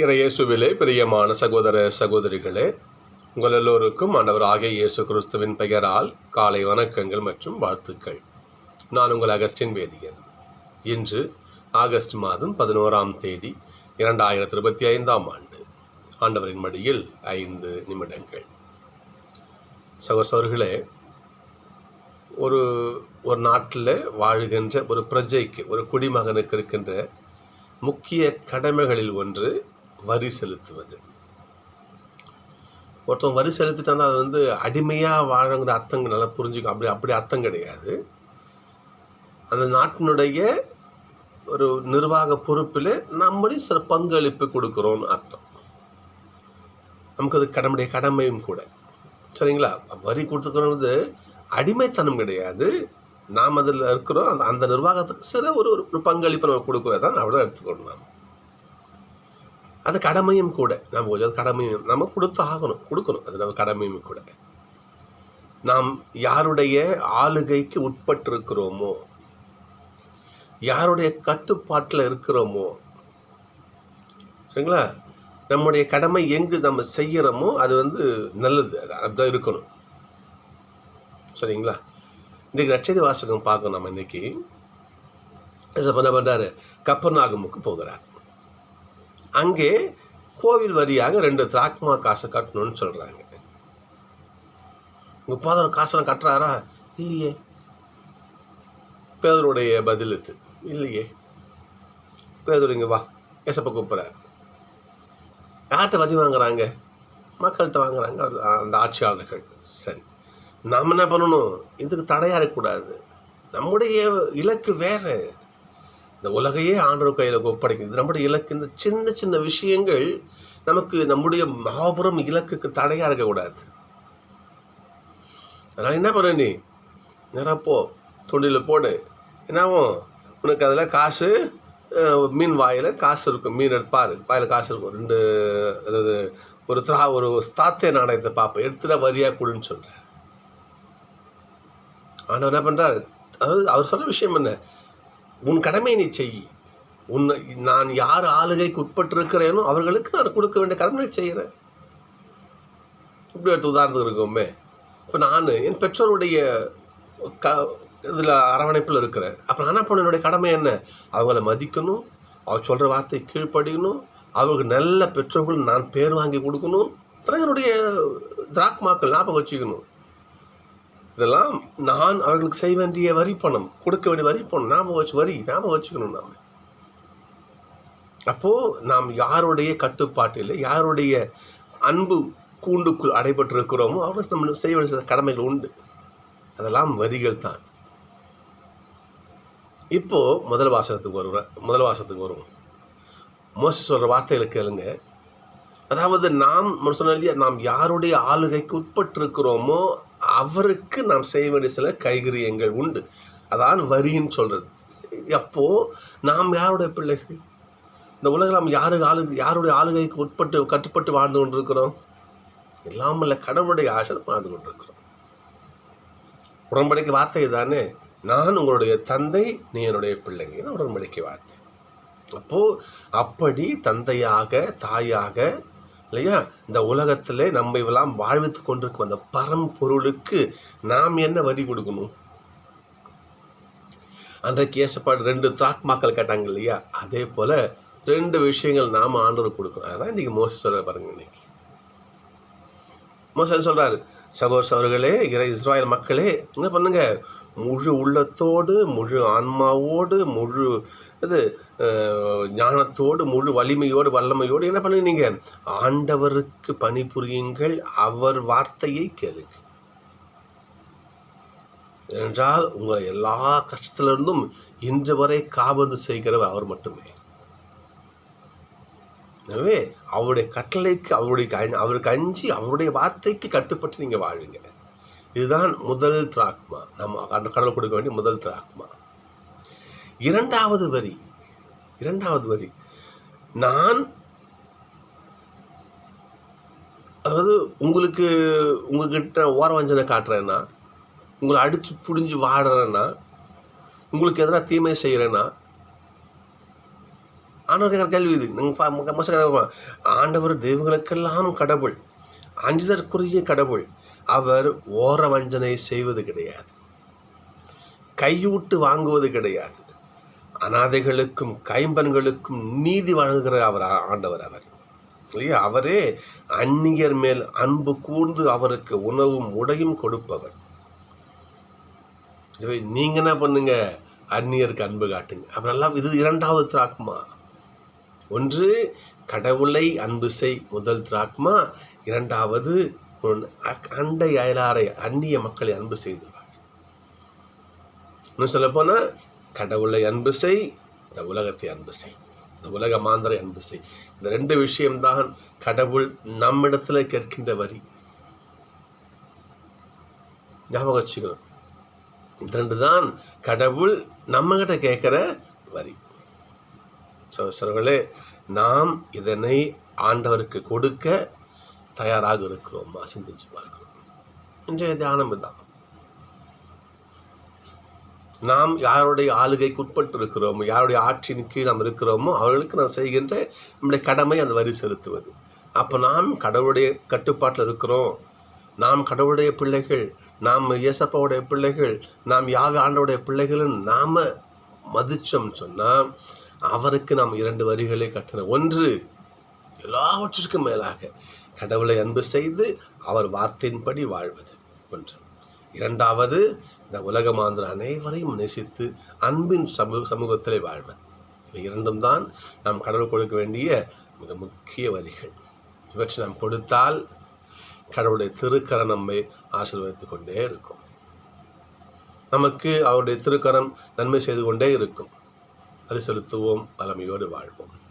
இறையேசுவிலே பிரியமான சகோதர சகோதரிகளே உங்கள் எல்லோருக்கும் ஆண்டவர் ஆகிய இயேசு கிறிஸ்துவின் பெயரால் காலை வணக்கங்கள் மற்றும் வாழ்த்துக்கள். நான் உங்கள் அகஸ்டின் வேதியன். இன்று ஆகஸ்ட் மாதம் பதினோராம் தேதி இரண்டாயிரத்தி இருபத்தி ஐந்தாம் ஆண்டு. ஆண்டவரின் மடியில் ஐந்து நிமிடங்கள். சகோதரர்களே ஒரு ஒரு நாட்டில் வாழுகின்ற ஒரு பிரஜைக்கு ஒரு குடிமகனுக்கு இருக்கின்ற முக்கிய கடமைகளில் ஒன்று வரி செலுத்துவது. ஒருத்தன் வரி செலுத்திட்டான்னா அது வந்து அடிமையாக வாழங்கிற அர்த்தம் நல்லா புரிஞ்சுக்கும். அப்படி அப்படி அர்த்தம் கிடையாது. அந்த நாட்டினுடைய ஒரு நிர்வாக பொறுப்பில் நம்மளையும் சில பங்களிப்பு கொடுக்குறோன்னு அர்த்தம். நமக்கு அது கடமையுடைய கடமையும் கூட. சரிங்களா? வரி கொடுத்துக்கிறது அடிமைத்தனம் கிடையாது. நாம் அதில் இருக்கிறோம். அந்த அந்த நிர்வாகத்துக்கு சில ஒரு ஒரு பங்களிப்பு நம்ம கொடுக்குறதான் அவ்வளோ எடுத்துக்கணும் நாம். அது கடமையும் கூட நம்ம கொஞ்சம் கடமையும் நம்ம கொடுத்து ஆகணும் கொடுக்கணும் அது நம்ம கடமையும் கூட நாம் யாருடைய ஆளுகைக்கு உட்பட்டிருக்கிறோமோ யாருடைய கட்டுப்பாட்டில் இருக்கிறோமோ சரிங்களா நம்முடைய கடமை எங்கு நம்ம செய்கிறோமோ அது வந்து நல்லது அதுதான் இருக்கணும் சரிங்களா இன்றைக்கு நட்சத்திர வாசகம் பார்க்கணும் நம்ம இன்னைக்கு ஏசப்பா என்ன பண்ணுறாரு கப்பர்நாகமுக்கு போகிறார் அங்கே கோவில் வரியாக ரெண்டு திராக்மா காசை கட்டணும்னு சொல்கிறாங்க உங்கள் காசெல்லாம் கட்டுறாரா? இல்லையே. பேதருடைய பதில் இது. இல்லையே. பேதர் இங்கே வா. ஏசப்பா கூப்பிட்றாரு. யார்கிட்ட வரி வாங்குறாங்க? மக்கள்கிட்ட வாங்குறாங்க அந்த ஆட்சியாளர்கள். சரி. நாம் என்ன பண்ணணும்? இதுக்கு தடையாக இருக்கக்கூடாது. நம்முடைய இலக்கு வேறு. இந்த உலகையே ஆண்டவர் கையில் ஒப்படைக்கும் இது நம்முடைய இலக்கு. இந்த சின்ன சின்ன விஷயங்கள் நமக்கு நம்முடைய மாபெரும் இலக்குக்கு தடையாக இருக்கக்கூடாது அதனால் என்ன பண்ண நீ? நேராக தொண்டில் போடு. என்னாவும் உனக்கு அதில் காசு மீன் வாயில் காசு இருக்கும். மீன் எடுப்பார் வாயில் காசு இருக்கும். ரெண்டு அதாவது ஒரு திரா ஒரு ஸ்தாத்திய நாணயத்தை பார்ப்பேன் எடுத்துட வரியாக குழுன்னு சொல்கிறேன் ஆண்டவர் என்ன பண்ணுறாரு அதாவது அவர் சொன்ன விஷயம் என்ன? உன் கடமை நீ செய். உன்னை நான் யார் ஆளுகைக்கு உட்பட்டிருக்கிறேனோ அவர்களுக்கு நான் கொடுக்க வேண்டிய கடமை செய்கிறேன் இப்படி எடுத்து உதாரணத்துக்கு இருக்கோமே இப்போ நான் என் பெற்றோருடைய க இதில் அரவணைப்பில் இருக்கிறேன். அப்போ நான் பண்ண என்னுடைய கடமை என்ன? அவங்கள மதிக்கணும் அவர் சொல்கிற வார்த்தை கீழ்ப்படியணும் அவர்களுக்கு நல்ல பெற்றோர்கள் நான் பேர் வாங்கி கொடுக்கணும். அப்புறம் என்னுடைய திராக்மாக்கள் ஞாபகம் வச்சுக்கணும். இதெல்லாம் நான் அவர்களுக்கு செய்ய வேண்டிய வரி பணம் கொடுக்க வேண்டிய வரி பணம் ஞாபகம் வச்சு வரி ஞாபகம் வச்சுக்கணும் நாம். அப்போது நாம் யாருடைய கட்டுப்பாட்டில் யாருடைய அன்பு கூண்டுக்குள் அடைபட்டிருக்கிறோமோ அவர்கள் நம்ம செய்ய வேண்டிய சில கடமைகள் உண்டு. அதெல்லாம் வரிகள் தான். இப்போது முதல் வாசகத்துக்கு வருவேன் முதல் வாசகத்துக்கு வருவோம். மோச சொல்கிற வார்த்தைகளை கேளுங்க. அதாவது நாம் சொன்ன இல்லையா நாம் யாருடைய ஆளுகைக்கு உட்பட்டிருக்கிறோமோ அவருக்கு நாம் செய்ய வேண்டிய சில கைகரியங்கள் உண்டு. அதான் வரின்னு சொல்கிறது அப்போது நாம் யாருடைய பிள்ளைகள்? இந்த உலகில் நாம் யாரு ஆளு யாருடைய ஆளுகைக்கு உட்பட்டு கட்டுப்பட்டு வாழ்ந்து கொண்டிருக்கிறோம்? இல்லாமல் கடவுளுடைய ஆசை வாழ்ந்து கொண்டிருக்கிறோம். உடன்படிக்கை வார்த்தை தானே நான் உங்களுடைய தந்தை நீ என்னுடைய பிள்ளைங்க. தான் உடன்படிக்கை வார்த்தை. அப்போது அப்படி தந்தையாக தாயாக இல்லையா? இந்த உலகத்தில் நம்ம இவெல்லாம் வாழ்வித்து கொண்டிருக்கும் அந்த பரம்பொருளுக்கு நாம் என்ன வரி கொடுக்கணும்? அன்றைக்கு ஏசப்பாடு ரெண்டு தாக்மாக்கள் கேட்டாங்க இல்லையா? அதே போல் ரெண்டு விஷயங்கள் நாம் ஆண்டவர் கொடுக்குறோம் அதான் இன்றைக்கி மோச சொல்கிற பாருங்க இன்னைக்கு. மோச சொல்கிறாரு சகோதர சகோதரர்களே இறை இஸ்ராயல் மக்களே என்ன பண்ணுங்க? முழு உள்ளத்தோடு முழு ஆன்மாவோடு முழு இது ஞானத்தோடு முழு வலிமையோடு வல்லமையோடு என்ன பண்ணுங்க நீங்கள் ஆண்டவருக்கு பணிபுரியுங்கள் அவர் வார்த்தையை கேளுங்க என்றால் உங்களை எல்லா கஷ்டத்திலிருந்தும் இன்று வரை காபந்து செய்கிறவர் அவர் மட்டுமே. எனவே அவருடைய கட்டளைக்கு அவருடைய க- அவருக்கு அஞ்சி அவருடைய வார்த்தைக்கு கட்டுப்பட்டு நீங்கள் வாழுங்க. இதுதான் முதல் திராக்மா. நம்ம கட- கடவுள் கொடுக்க வேண்டிய முதல் திராக்மா. இரண்டாவது வரி இரண்டாவது வரி. நான் அதாவது உங்களுக்கு உங்ககிட்ட ஓரவஞ்சனை காட்டுறேன்னா உங்களை அடித்து பிடிஞ்சி வாடுறேன்னா உங்களுக்கு எதனா தீமை செய்கிறேன்னா ஆண்டவர் கேட்குற கேள்வி இது. நீங்கள் மோசம் ஆண்டவர் தெய்வங்களுக்கெல்லாம் கடவுள். அஞ்சுதற்குரிய கடவுள். அவர் ஓர வஞ்சனை செய்வது கிடையாது. கையூட்டு வாங்குவது கிடையாது. அனாதைகளுக்கும் கைம்பன்களுக்கும் நீதி வழங்குகிற அவர் ஆண்டவர் அவர். இல்லையா? அவரே அந்நியர் மேல் அன்பு கூர்ந்து அவருக்கு உணவும் உடையும் கொடுப்பவர். இவை நீங்கள் என்ன பண்ணுங்க? அந்நியருக்கு அன்பு காட்டுங்க. அப்புறம் இது இரண்டாவது திராக்குமா ஒன்று கடவுளை அன்பு செய் முதல் திராக்மா. இரண்டாவது அண்டை அயலாரை அந்நிய மக்களை அன்பு செய்து இன்னும் சொல்லப்போனால் கடவுளை அன்பு செய் இந்த உலகத்தை அன்பு செய். இந்த உலக மாந்தரை அன்பு செய். இந்த ரெண்டு விஷயம்தான் கடவுள் நம்மிடத்தில் கேட்கின்ற வரி. ஞாபகம் வச்சுக்கணும். இந்த ரெண்டு தான் கடவுள் நம்மகிட்ட கேட்குற வரி. சோசர்களே நாம் இதனை ஆண்டவருக்கு கொடுக்க தயாராக இருக்கிறோமா. சிந்திச்சு பார்க்கிறோம். இன்றைய தியானம் தான் நாம் யாருடைய ஆளுகைக்கு உட்பட்டு இருக்கிறோமோ யாருடைய ஆட்சியின் கீழ் நாம் இருக்கிறோமோ அவர்களுக்கு நாம் செய்கின்ற நம்முடைய கடமை அந்த வரி செலுத்துவது. அப்போ நாம் கடவுளுடைய கட்டுப்பாட்டில் இருக்கிறோம். நாம் கடவுளுடைய பிள்ளைகள் நாம் இயேசப்பாவுடைய பிள்ளைகள் நாம் யாவை ஆண்டவுடைய பிள்ளைகளும் நாம் மதித்தோம் சொன்னால் அவருக்கு நாம் இரண்டு வரிகளை கட்டணும் ஒன்று எல்லாவற்றிற்கும் மேலாக கடவுளை அன்பு செய்து அவர் வார்த்தையின்படி வாழ்வது. ஒன்று. இரண்டாவது இந்த உலகமாந்திர அனைவரையும் நேசித்து அன்பின் சமூக சமூகத்திலே வாழ்வது. இவை இரண்டும் தான் நாம் கடவுள் கொடுக்க வேண்டிய மிக முக்கிய வரிகள். இவற்றை நாம் கொடுத்தால் கடவுளுடைய திருக்கரம் நம்மை ஆசீர்வதித்து கொண்டே இருக்கும். நமக்கு அவருடைய திருக்கரம் நன்மை செய்து கொண்டே இருக்கும். பரிசெலுத்துவோம். வளமையோடு வாழ்வோம்.